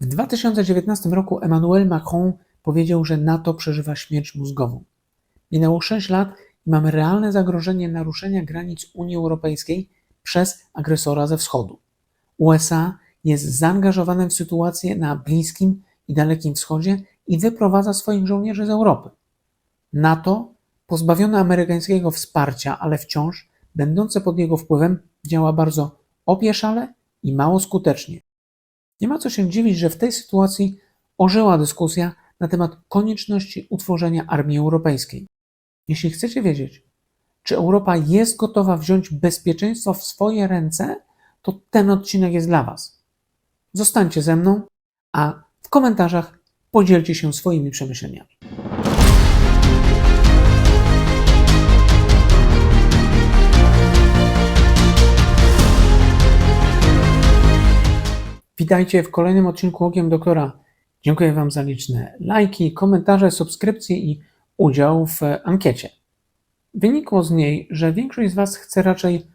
W 2019 roku Emmanuel Macron powiedział, że NATO przeżywa śmierć mózgową. Minęło 6 lat i mamy realne zagrożenie naruszenia granic Unii Europejskiej przez agresora ze wschodu. USA jest zaangażowane w sytuację na Bliskim i Dalekim Wschodzie i wyprowadza swoich żołnierzy z Europy. NATO, pozbawione amerykańskiego wsparcia, ale wciąż będące pod jego wpływem, działa bardzo opieszale i mało skutecznie. Nie ma co się dziwić, że w tej sytuacji ożyła dyskusja na temat konieczności utworzenia armii europejskiej. Jeśli chcecie wiedzieć, czy Europa jest gotowa wziąć bezpieczeństwo w swoje ręce, to ten odcinek jest dla Was. Zostańcie ze mną, a w komentarzach podzielcie się swoimi przemyśleniami. Witajcie w kolejnym odcinku Okiem Doktora. Dziękuję Wam za liczne lajki, komentarze, subskrypcje i udział w ankiecie. Wynikło z niej, że większość z Was chce raczej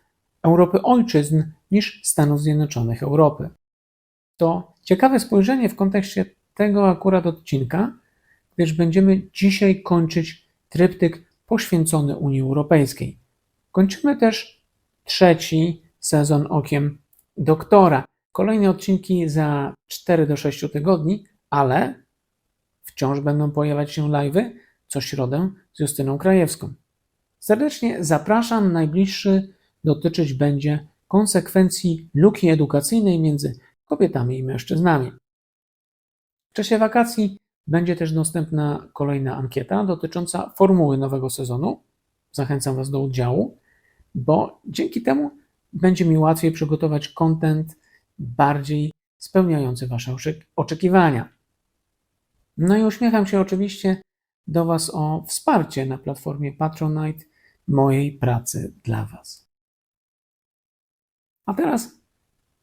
Europy ojczyzn niż Stanów Zjednoczonych Europy. To ciekawe spojrzenie w kontekście tego akurat odcinka, gdyż będziemy dzisiaj kończyć tryptyk poświęcony Unii Europejskiej. Kończymy też trzeci sezon Okiem Doktora. Kolejne odcinki za 4 do 6 tygodni, ale wciąż będą pojawiać się live'y co środę z Justyną Krajewską. Serdecznie zapraszam. Najbliższy dotyczyć będzie konsekwencji luki edukacyjnej między kobietami i mężczyznami. W czasie wakacji będzie też dostępna kolejna ankieta dotycząca formuły nowego sezonu. Zachęcam Was do udziału, bo dzięki temu będzie mi łatwiej przygotować content bardziej spełniający Wasze oczekiwania. No i uśmiecham się oczywiście do Was o wsparcie na platformie Patronite mojej pracy dla Was. A teraz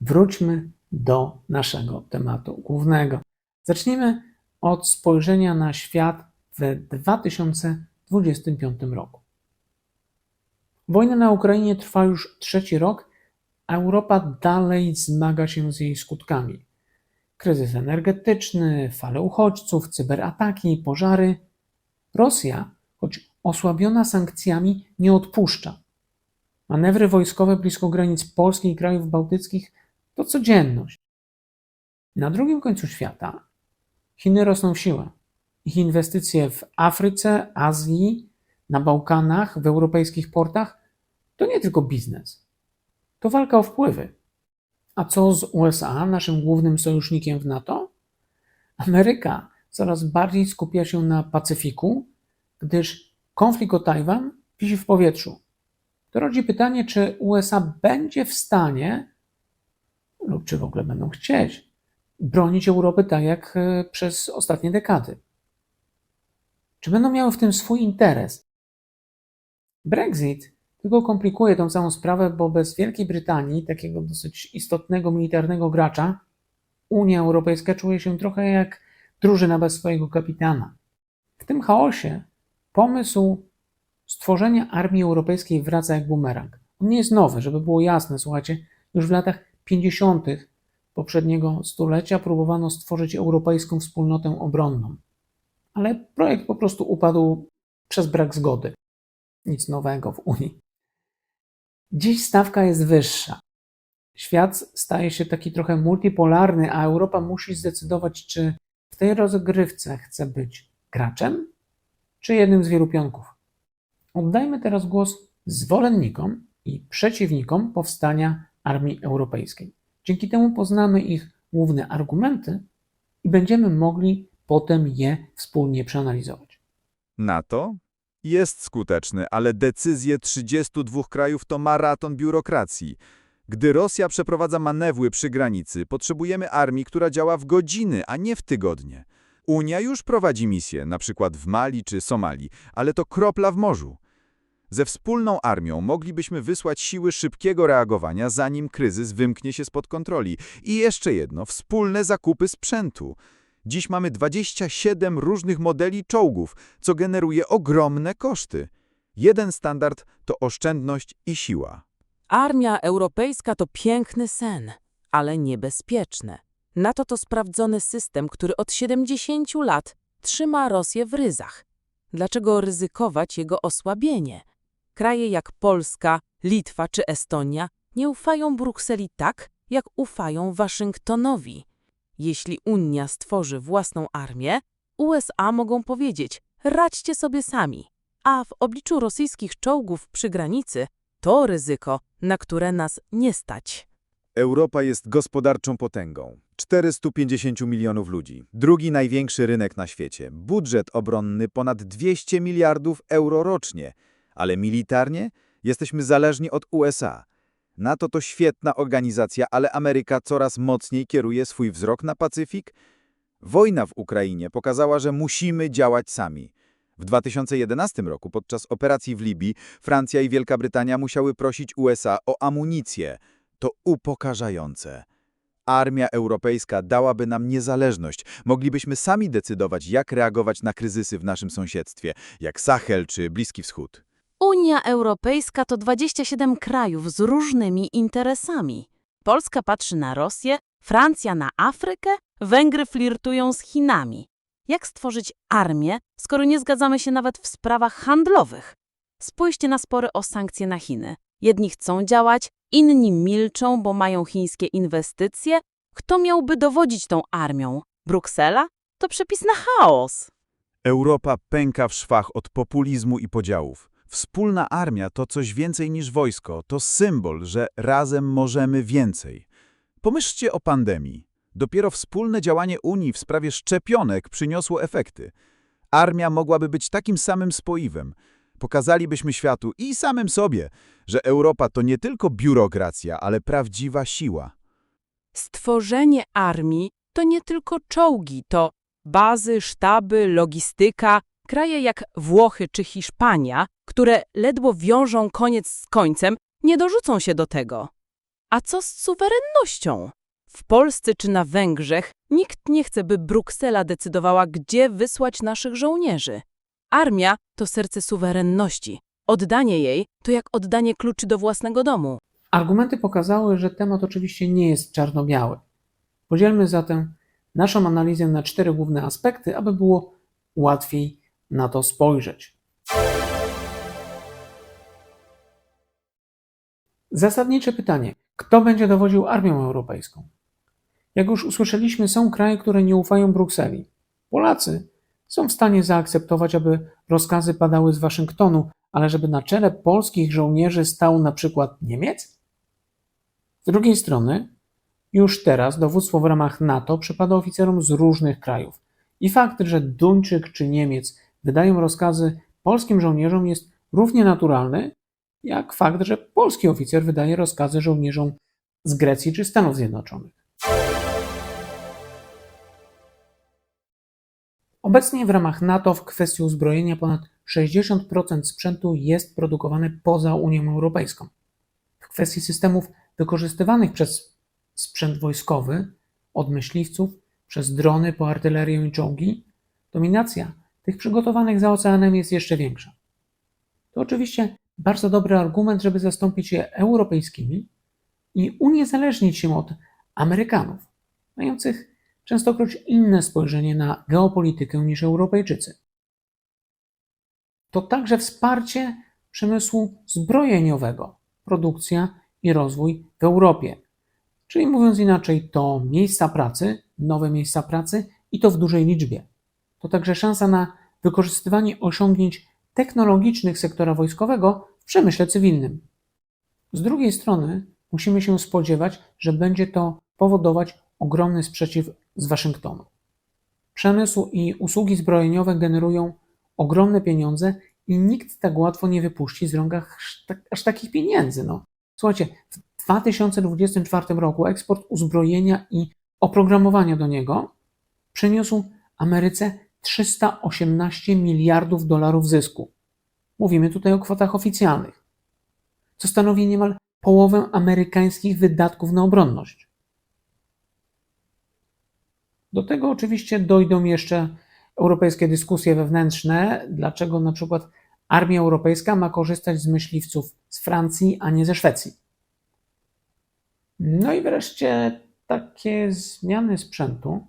wróćmy do naszego tematu głównego. Zacznijmy od spojrzenia na świat w 2025 roku. Wojna na Ukrainie trwa już trzeci rok, Europa dalej zmaga się z jej skutkami. Kryzys energetyczny, fale uchodźców, cyberataki, pożary. Rosja, choć osłabiona sankcjami, nie odpuszcza. Manewry wojskowe blisko granic Polski i krajów bałtyckich to codzienność. Na drugim końcu świata Chiny rosną w siłę. Ich inwestycje w Afryce, Azji, na Bałkanach, w europejskich portach to nie tylko biznes. To walka o wpływy. A co z USA, naszym głównym sojusznikiem w NATO? Ameryka coraz bardziej skupia się na Pacyfiku, gdyż konflikt o Tajwan wisi w powietrzu. To rodzi pytanie, czy USA będzie w stanie, lub czy w ogóle będą chcieć, bronić Europy tak jak e, przez ostatnie dekady. Czy będą miały w tym swój interes? Brexit tylko komplikuje tą całą sprawę, bo bez Wielkiej Brytanii, takiego dosyć istotnego militarnego gracza, Unia Europejska czuje się trochę jak drużyna bez swojego kapitana. W tym chaosie pomysł stworzenia armii europejskiej wraca jak bumerang. On nie jest nowy, żeby było jasne, słuchajcie, już w latach 50. poprzedniego stulecia próbowano stworzyć europejską wspólnotę obronną. Ale projekt po prostu upadł przez brak zgody. Nic nowego w Unii. Dziś stawka jest wyższa. Świat staje się taki trochę multipolarny, a Europa musi zdecydować, czy w tej rozgrywce chce być graczem, czy jednym z wielu pionków. Oddajmy teraz głos zwolennikom i przeciwnikom powstania Armii Europejskiej. Dzięki temu poznamy ich główne argumenty i będziemy mogli potem je wspólnie przeanalizować. NATO jest skuteczny, ale decyzje 32 krajów to maraton biurokracji. Gdy Rosja przeprowadza manewry przy granicy, potrzebujemy armii, która działa w godziny, a nie w tygodnie. Unia już prowadzi misje, przykład w Mali czy Somalii, ale to kropla w morzu. Ze wspólną armią moglibyśmy wysłać siły szybkiego reagowania, zanim kryzys wymknie się spod kontroli. I jeszcze jedno, wspólne zakupy sprzętu. Dziś mamy 27 różnych modeli czołgów, co generuje ogromne koszty. Jeden standard to oszczędność i siła. Armia europejska to piękny sen, ale niebezpieczne. NATO to sprawdzony system, który od 70 lat trzyma Rosję w ryzach. Dlaczego ryzykować jego osłabienie? Kraje jak Polska, Litwa czy Estonia nie ufają Brukseli tak, jak ufają Waszyngtonowi. Jeśli Unia stworzy własną armię, USA mogą powiedzieć: radźcie sobie sami. A w obliczu rosyjskich czołgów przy granicy to ryzyko, na które nas nie stać. Europa jest gospodarczą potęgą. 450 milionów ludzi. Drugi największy rynek na świecie. Budżet obronny ponad 200 miliardów euro rocznie. Ale militarnie jesteśmy zależni od USA. NATO to świetna organizacja, ale Ameryka coraz mocniej kieruje swój wzrok na Pacyfik. Wojna w Ukrainie pokazała, że musimy działać sami. W 2011 roku podczas operacji w Libii Francja i Wielka Brytania musiały prosić USA o amunicję. To upokarzające. Armia europejska dałaby nam niezależność. Moglibyśmy sami decydować, jak reagować na kryzysy w naszym sąsiedztwie, jak Sahel czy Bliski Wschód. Unia Europejska to 27 krajów z różnymi interesami. Polska patrzy na Rosję, Francja na Afrykę, Węgry flirtują z Chinami. Jak stworzyć armię, skoro nie zgadzamy się nawet w sprawach handlowych? Spójrzcie na spory o sankcje na Chiny. Jedni chcą działać, inni milczą, bo mają chińskie inwestycje. Kto miałby dowodzić tą armią? Bruksela? To przepis na chaos. Europa pęka w szwach od populizmu i podziałów. Wspólna armia to coś więcej niż wojsko, to symbol, że razem możemy więcej. Pomyślcie o pandemii. Dopiero wspólne działanie Unii w sprawie szczepionek przyniosło efekty. Armia mogłaby być takim samym spoiwem. Pokazalibyśmy światu i samym sobie, że Europa to nie tylko biurokracja, ale prawdziwa siła. Stworzenie armii to nie tylko czołgi, to bazy, sztaby, logistyka. Kraje jak Włochy czy Hiszpania, które ledwo wiążą koniec z końcem, nie dorzucą się do tego. A co z suwerennością? W Polsce czy na Węgrzech nikt nie chce, by Bruksela decydowała, gdzie wysłać naszych żołnierzy. Armia to serce suwerenności. Oddanie jej to jak oddanie kluczy do własnego domu. Argumenty pokazały, że temat oczywiście nie jest czarno-biały. Podzielmy zatem naszą analizę na cztery główne aspekty, aby było łatwiej na to spojrzeć. Zasadnicze pytanie: kto będzie dowodził armią europejską? Jak już usłyszeliśmy, są kraje, które nie ufają Brukseli. Polacy są w stanie zaakceptować, aby rozkazy padały z Waszyngtonu, ale żeby na czele polskich żołnierzy stał na przykład Niemiec? Z drugiej strony, już teraz dowództwo w ramach NATO przypada oficerom z różnych krajów. I fakt, że Duńczyk czy Niemiec wydają rozkazy polskim żołnierzom jest równie naturalny, jak fakt, że polski oficer wydaje rozkazy żołnierzom z Grecji czy Stanów Zjednoczonych. Obecnie w ramach NATO w kwestii uzbrojenia ponad 60% sprzętu jest produkowane poza Unią Europejską. W kwestii systemów wykorzystywanych przez sprzęt wojskowy, od myśliwców, przez drony po artylerię i czołgi, dominacja tych przygotowanych za oceanem jest jeszcze większa. To oczywiście bardzo dobry argument, żeby zastąpić je europejskimi i uniezależnić się od Amerykanów, mających częstokroć inne spojrzenie na geopolitykę niż Europejczycy. To także wsparcie przemysłu zbrojeniowego, produkcja i rozwój w Europie. Czyli mówiąc inaczej, to miejsca pracy, nowe miejsca pracy i to w dużej liczbie. To także szansa na wykorzystywanie osiągnięć technologicznych sektora wojskowego w przemyśle cywilnym. Z drugiej strony musimy się spodziewać, że będzie to powodować ogromny sprzeciw z Waszyngtonu. Przemysł i usługi zbrojeniowe generują ogromne pieniądze i nikt tak łatwo nie wypuści z rąk aż, tak, aż takich pieniędzy. No. Słuchajcie, w 2024 roku eksport uzbrojenia i oprogramowania do niego przyniósł Ameryce 318 miliardów dolarów zysku. Mówimy tutaj o kwotach oficjalnych, co stanowi niemal połowę amerykańskich wydatków na obronność. Do tego oczywiście dojdą jeszcze europejskie dyskusje wewnętrzne, dlaczego na przykład armia europejska ma korzystać z myśliwców z Francji, a nie ze Szwecji. No i wreszcie takie zmiany sprzętu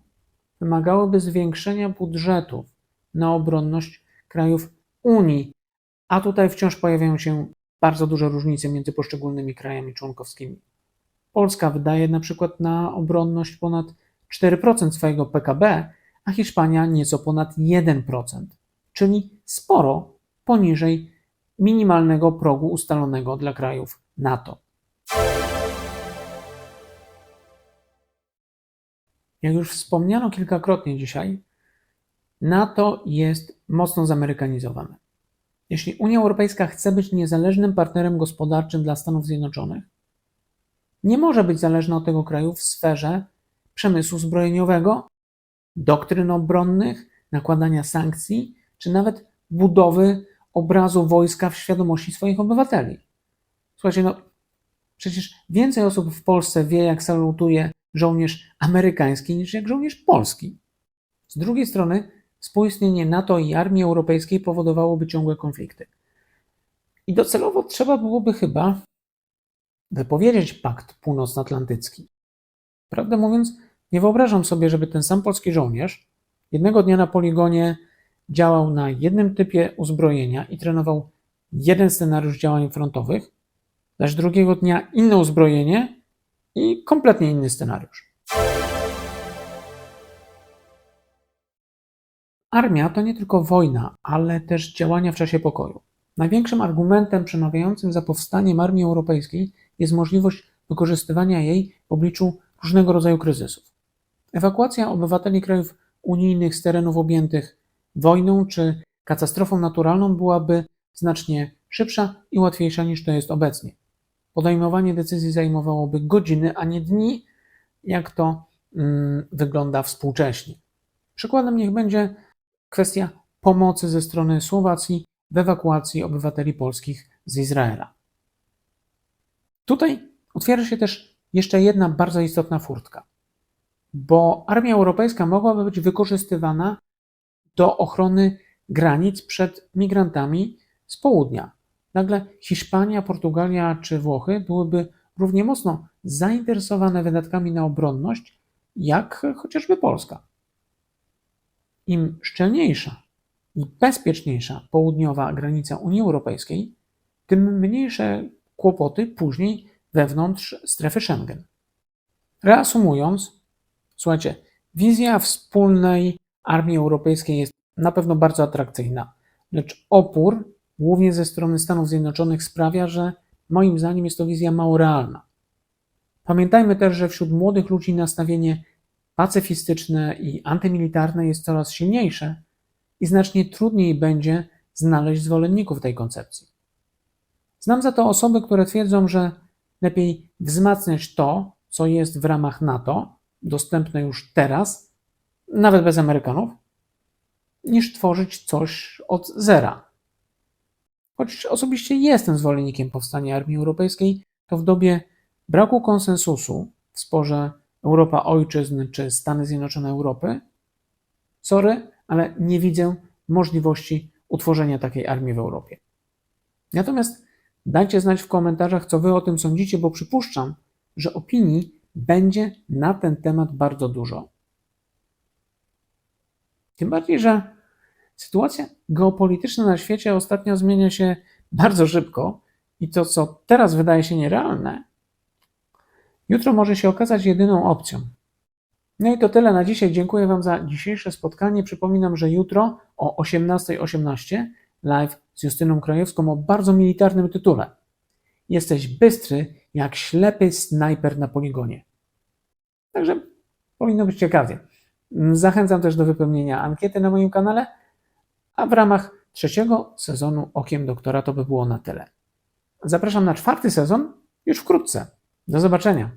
wymagałyby zwiększenia budżetów na obronność krajów Unii, a tutaj wciąż pojawiają się bardzo duże różnice między poszczególnymi krajami członkowskimi. Polska wydaje na przykład na obronność ponad 4% swojego PKB, a Hiszpania nieco ponad 1%, czyli sporo poniżej minimalnego progu ustalonego dla krajów NATO. Jak już wspomniano kilkakrotnie dzisiaj, NATO jest mocno zamerykanizowane. Jeśli Unia Europejska chce być niezależnym partnerem gospodarczym dla Stanów Zjednoczonych, nie może być zależna od tego kraju w sferze przemysłu zbrojeniowego, doktryn obronnych, nakładania sankcji, czy nawet budowy obrazu wojska w świadomości swoich obywateli. Słuchajcie, no przecież więcej osób w Polsce wie, jak salutuje żołnierz amerykański niż jak żołnierz polski. Z drugiej strony, współistnienie NATO i armii europejskiej powodowałoby ciągłe konflikty. I docelowo trzeba byłoby chyba wypowiedzieć pakt północnoatlantycki. Prawdę mówiąc, nie wyobrażam sobie, żeby ten sam polski żołnierz jednego dnia na poligonie działał na jednym typie uzbrojenia i trenował jeden scenariusz działań frontowych, zaś drugiego dnia inne uzbrojenie i kompletnie inny scenariusz. Armia to nie tylko wojna, ale też działania w czasie pokoju. Największym argumentem przemawiającym za powstaniem armii europejskiej jest możliwość wykorzystywania jej w obliczu różnego rodzaju kryzysów. Ewakuacja obywateli krajów unijnych z terenów objętych wojną czy katastrofą naturalną byłaby znacznie szybsza i łatwiejsza niż to jest obecnie. Podejmowanie decyzji zajmowałoby godziny, a nie dni, jak to mm, wygląda współcześnie. Przykładem niech będzie kwestia pomocy ze strony Słowacji w ewakuacji obywateli polskich z Izraela. Tutaj otwiera się też jeszcze jedna bardzo istotna furtka, bo armia europejska mogłaby być wykorzystywana do ochrony granic przed migrantami z południa. Nagle Hiszpania, Portugalia czy Włochy byłyby równie mocno zainteresowane wydatkami na obronność, jak chociażby Polska. Im szczelniejsza i bezpieczniejsza południowa granica Unii Europejskiej, tym mniejsze kłopoty później wewnątrz strefy Schengen. Reasumując, słuchajcie, wizja wspólnej armii europejskiej jest na pewno bardzo atrakcyjna, lecz opór, głównie ze strony Stanów Zjednoczonych, sprawia, że moim zdaniem jest to wizja mało realna. Pamiętajmy też, że wśród młodych ludzi nastawienie pacyfistyczne i antymilitarne jest coraz silniejsze i znacznie trudniej będzie znaleźć zwolenników tej koncepcji. Znam za to osoby, które twierdzą, że lepiej wzmacniać to, co jest w ramach NATO, dostępne już teraz, nawet bez Amerykanów, niż tworzyć coś od zera. Choć osobiście jestem zwolennikiem powstania Armii Europejskiej, to w dobie braku konsensusu w sporze Europa Ojczyzn czy Stany Zjednoczone Europy, sorry, ale nie widzę możliwości utworzenia takiej armii w Europie. Natomiast dajcie znać w komentarzach, co wy o tym sądzicie, bo przypuszczam, że opinii będzie na ten temat bardzo dużo. Tym bardziej, że sytuacja geopolityczna na świecie ostatnio zmienia się bardzo szybko i to, co teraz wydaje się nierealne, jutro może się okazać jedyną opcją. No i to tyle na dzisiaj. Dziękuję Wam za dzisiejsze spotkanie. Przypominam, że jutro o 18.18 live z Justyną Krajewską o bardzo militarnym tytule. Jesteś bystry jak ślepy snajper na poligonie. Także powinno być ciekawie. Zachęcam też do wypełnienia ankiety na moim kanale, a w ramach trzeciego sezonu Okiem Doktora to by było na tyle. Zapraszam na czwarty sezon już wkrótce. Do zobaczenia.